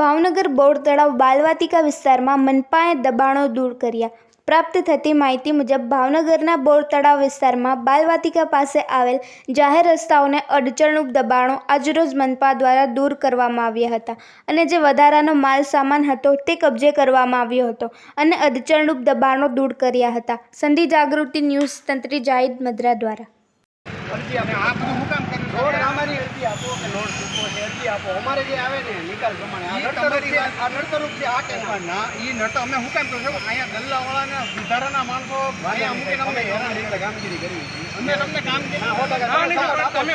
Bhavnagar board તળાવ બાલવાટિકા વિસ્તારમાં મનપાએ દબાણો દૂર કર્યા. પ્રાપ્ત થતી માહિતી મુજબ, ભાવનગરના બોર તળાવ વિસ્તારમાં બાલવાટિકા પાસે આવેલ જાહેર રસ્તાઓને અડચણરૂપ દબાણો આજરોજ મનપા દ્વારા દૂર કરવામાં આવ્યા હતા અને જે વધારાનો માલ સામાન હતો તે કબજે કરવામાં આવ્યો હતો અને અડચણરૂપ દબાણો દૂર કર્યા હતા. સંધિ જાગૃતિ ન્યૂઝ તંત્રી જાહિદ મદ્રા દ્વારા. અરજી આપો. આ બધું હું કામ કર્યું રોડ અમારી અરજી આપો કે લોડ ચૂકવો છે? અરજી આપો. અમારે જે આવે ને નિકાલ પ્રમાણે. આ નડતરૂપ છે? આ નડતરૂપ છે? આ કેમ ના? ના ઈ નડતર અમે હું કામ કરું છું? અહીંયા ગલ્લાવાળાના સુધારાના માણસો અહીંયા મૂકીને અમે હેરાન રીતે કામગીરી કરી અમે તમને કામગીરી તમે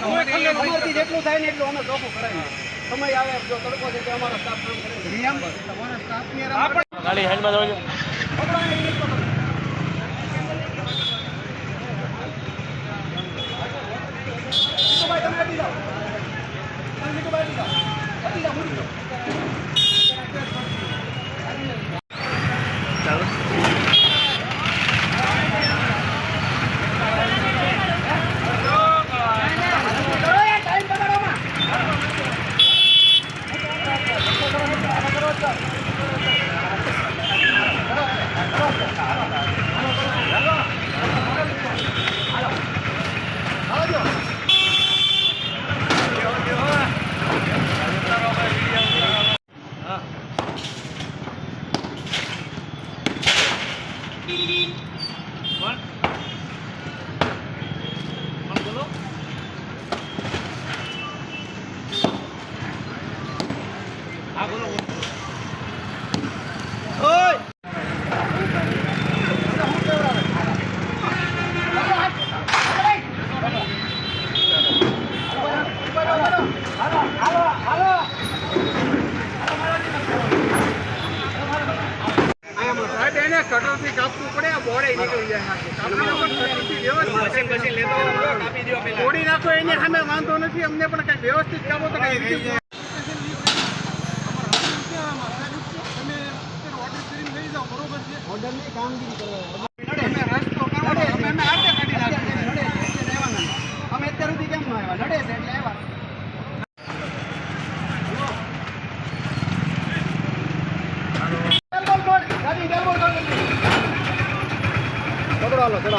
અમારથી જેટલું થાય ને એટલું અમે ચોખ્ખું કરાવીએ. સમય આવે જો તડકો છે તો અમારો સ્ટાફ કામ કરે નિયમ તમારા સ્ટાફની ગાડી હેન્ડમાં Beep. beep. તોડી નાખો એની સામે વાંધો નથી અમને પણ કઈ વ્યવસ્થિત કાપો તો કઈ રીતે ઓર્ડરની કામગીરી કરવા. Controllo, però.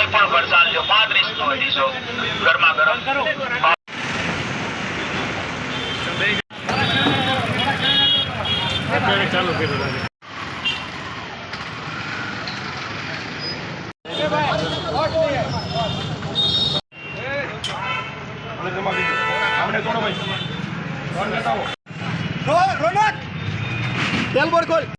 Popolo bersaglio, Patris Noidiso, fermatelo. Carlo Pedro. અઢીસો ગરમા ગરમ ચાલુ કર્યું તેલ બોર્ડ ખોલ.